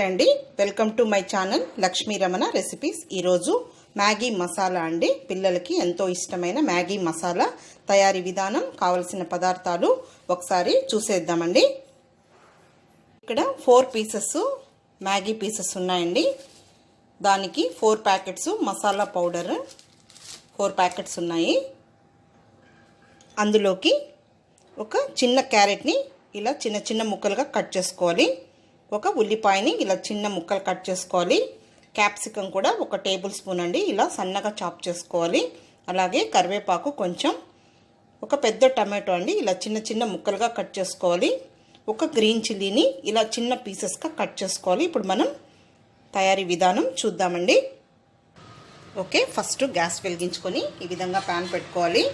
నమస్తే అండి. Welcome to my channel Lakshmi Ramana recipes ఈరోజు మ్యాగీ మసాలా అండి. పిల్లలకి ఎంతో ఇష్టమైన మ్యాగీ మసాలా తయారీ విధానం కావలసిన పదార్థాలు ఒకసారి చూసేద్దామండి. ఇక్కడ ఫోర్ పీసెస్ మ్యాగీ పీసెస్ ఉన్నాయండి. దానికి four packets masala powder four packets ఉన్నాయి. అందులోకి ఒక చిన్న క్యారెట్ని ఇలా చిన్న చిన్న ముక్కలుగా కట్ చేసుకోవాలి. ఒక ఉల్లిపాయని ఇలా చిన్న ముక్కలు కట్ చేసుకోవాలి. క్యాప్సికం కూడా ఒక టేబుల్ స్పూన్ అండి. ఇలా సన్నగా చాప్ చేసుకోవాలి. అలాగే కరివేపాకు కొంచెం. ఒక పెద్ద టమాటో అండి. ఇలా చిన్న చిన్న ముక్కలుగా కట్ చేసుకోవాలి. ఒక గ్రీన్ చిల్లీని ఇలా చిన్న పీసెస్గా కట్ చేసుకోవాలి. ఇప్పుడు మనం తయారీ విధానం చూద్దామండి. ఓకే ఫస్ట్ గ్యాస్ వెలిగించుకొని ఈ విధంగా ప్యాన్ పెట్టుకోవాలి.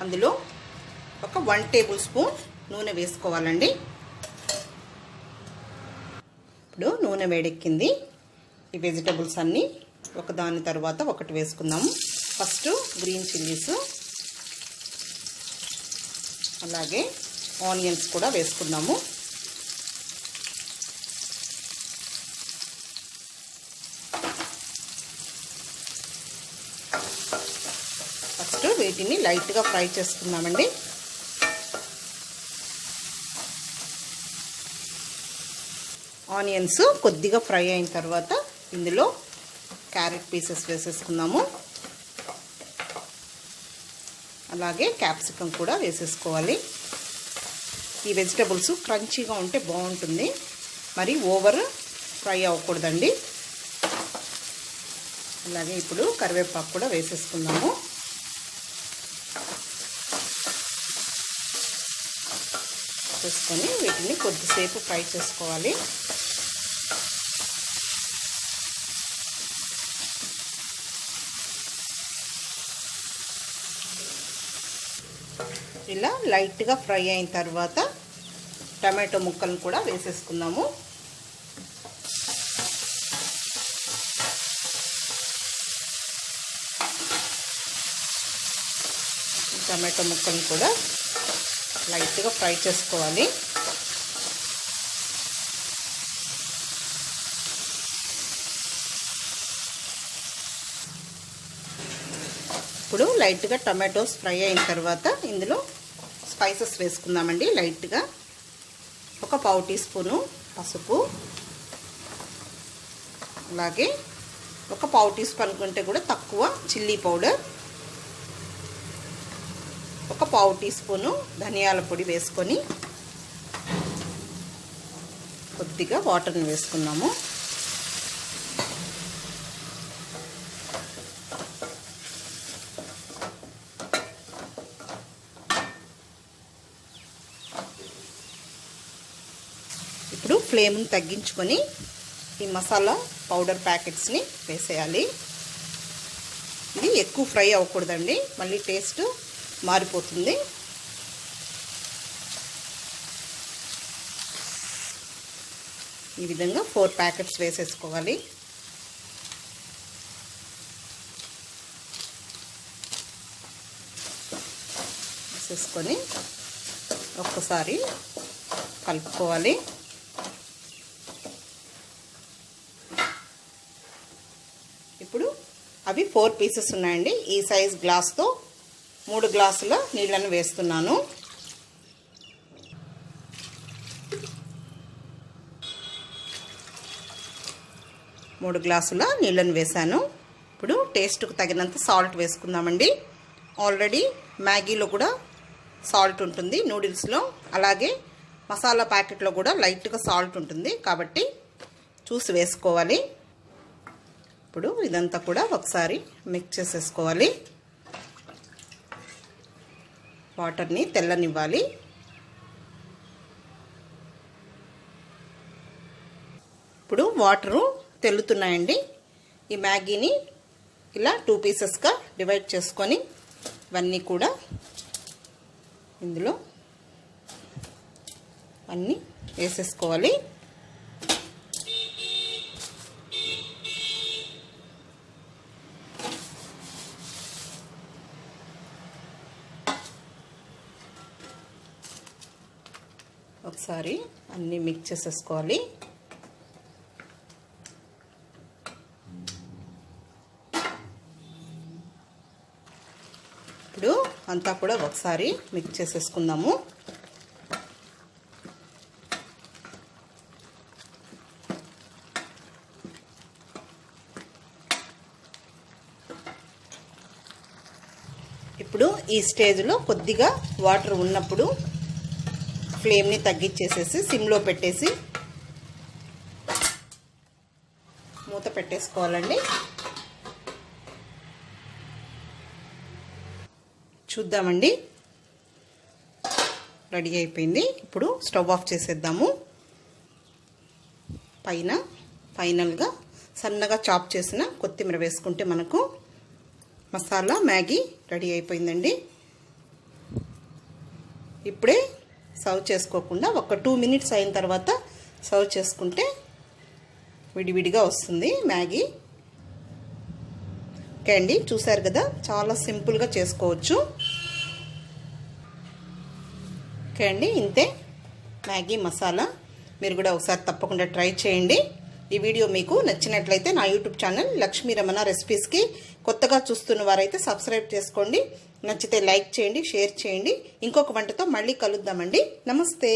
అందులో ఒక వన్ టేబుల్ స్పూన్ నూనె వేసుకోవాలండి. ఇప్పుడు నూనె వేడెక్కింది. ఈ వెజిటబుల్స్ అన్నీ ఒకదాని తర్వాత ఒకటి వేసుకుందాము. ఫస్ట్ గ్రీన్ చిల్లీస్ అలాగే ఆనియన్స్ కూడా వేసుకుందాము. ఫస్ట్ వీటిని లైట్గా ఫ్రై చేసుకుందామండి. ఆనియన్స్ కొద్దిగా ఫ్రై అయిన తర్వాత ఇందులో క్యారెట్ పీసెస్ వేసేసుకుందాము. అలాగే క్యాప్సికం కూడా వేసేసుకోవాలి. ఈ వెజిటబుల్స్ క్రంచీగా ఉంటే బాగుంటుంది. మరి ఓవర్ ఫ్రై అవ్వకూడదండి. అలాగే ఇప్పుడు కరివేపాకు కూడా వేసేసుకుందాము. వేసుకొని వీటిని కొద్దిసేపు ఫ్రై చేసుకోవాలి. ఇలా లైట్గా ఫ్రై అయిన తర్వాత టమాటో ముక్కలను కూడా వేసేసుకుందాము. టమాటో ముక్కలను కూడా లైట్గా ఫ్రై చేసుకోవాలి. ఇప్పుడు లైట్గా టమాటోస్ ఫ్రై అయిన తర్వాత ఇందులో స్పైసెస్ వేసుకుందామండి లైట్గా. ఒక పావు టీ స్పూను పసుపు. అలాగే ఒక పావు టీ స్పూన్ అనుకుంటే కూడా తక్కువ చిల్లీ పౌడర్. ఒక పావు టీ స్పూను ధనియాల పొడి వేసుకొని కొద్దిగా వాటర్ని వేసుకున్నాము ఇప్పుడు ఫ్లేమ్ని తగ్గించుకొని ఈ మసాలా పౌడర్ ప్యాకెట్స్ని వేసేయాలి. ఇది ఎక్కువ ఫ్రై అవ్వకూడదండి. మళ్ళీ టేస్ట్ మారిపోతుంది. ఈ విధంగా ఫోర్ ప్యాకెట్స్ వేసేసుకోవాలి. వేసేసుకొని ఒక్కసారి కలుపుకోవాలి ఇప్పుడు అవి ఫోర్ పీసెస్ ఉన్నాయండి. ఈ సైజ్ గ్లాస్తో మూడు గ్లాసుల నీళ్ళను వేస్తున్నాను. మూడు గ్లాసుల నీళ్ళను వేసాను ఇప్పుడు టేస్ట్కు తగినంత సాల్ట్ వేసుకుందామండి. ఆల్రెడీ మ్యాగీలో కూడా సాల్ట్ ఉంటుంది నూడిల్స్లో. అలాగే మసాలా ప్యాకెట్లో కూడా లైట్గా సాల్ట్ ఉంటుంది కాబట్టి చూసి వేసుకోవాలి. ఇప్పుడు ఇదంతా కూడా ఒకసారి మిక్స్ చేసేసుకోవాలి. వాటర్ని తెల్లనివ్వాలి. ఇప్పుడు వాటరు తెల్లుతున్నాయండి. ఈ మ్యాగీని ఇలా టూ పీసెస్గా డివైడ్ చేసుకొని ఇవన్నీ కూడా ఇందులో అన్నీ వేసేసుకోవాలి. ఒకసారి అన్నీ మిక్స్ చేసేసుకోవాలి. ఇప్పుడు అంతా కూడా ఒకసారి మిక్స్ చేసేసుకుందాము. ఇప్పుడు ఈ స్టేజ్లో కొద్దిగా వాటర్ ఉన్నప్పుడు ఫ్లేమ్ని తగ్గించేసేసి సిమ్లో పెట్టేసి మూత పెట్టేసుకోవాలండి. చూద్దామండి. రెడీ అయిపోయింది. ఇప్పుడు స్టవ్ ఆఫ్ చేసేద్దాము. పైన ఫైనల్గా సన్నగా చాప్ చేసిన కొత్తిమీర వేసుకుంటే మనకు మసాలా మ్యాగీ రెడీ అయిపోయిందండి. ఇప్పుడే సర్వ్ చేసుకోకుండా ఒక టూ మినిట్స్ అయిన తర్వాత సర్వ్ చేసుకుంటే విడివిడిగా వస్తుంది మ్యాగీ. ఓకే అండి చూసారు కదా? చాలా సింపుల్గా చేసుకోవచ్చు. ఓకే అండి ఇంతే. మ్యాగీ మసాలా మీరు కూడా ఒకసారి తప్పకుండా ట్రై చేయండి. ఈ వీడియో మీకు నచ్చినట్లయితే నా యూట్యూబ్ ఛానల్ లక్ష్మీ రమణ రెసిపీస్కి కొత్తగా చూస్తున్న వారైతే సబ్స్క్రైబ్ చేసుకోండి. నచ్చితే లైక్ చేయండి షేర్ చేయండి. ఇంకొక వంటతో మళ్ళీ కలుద్దామండి. నమస్తే.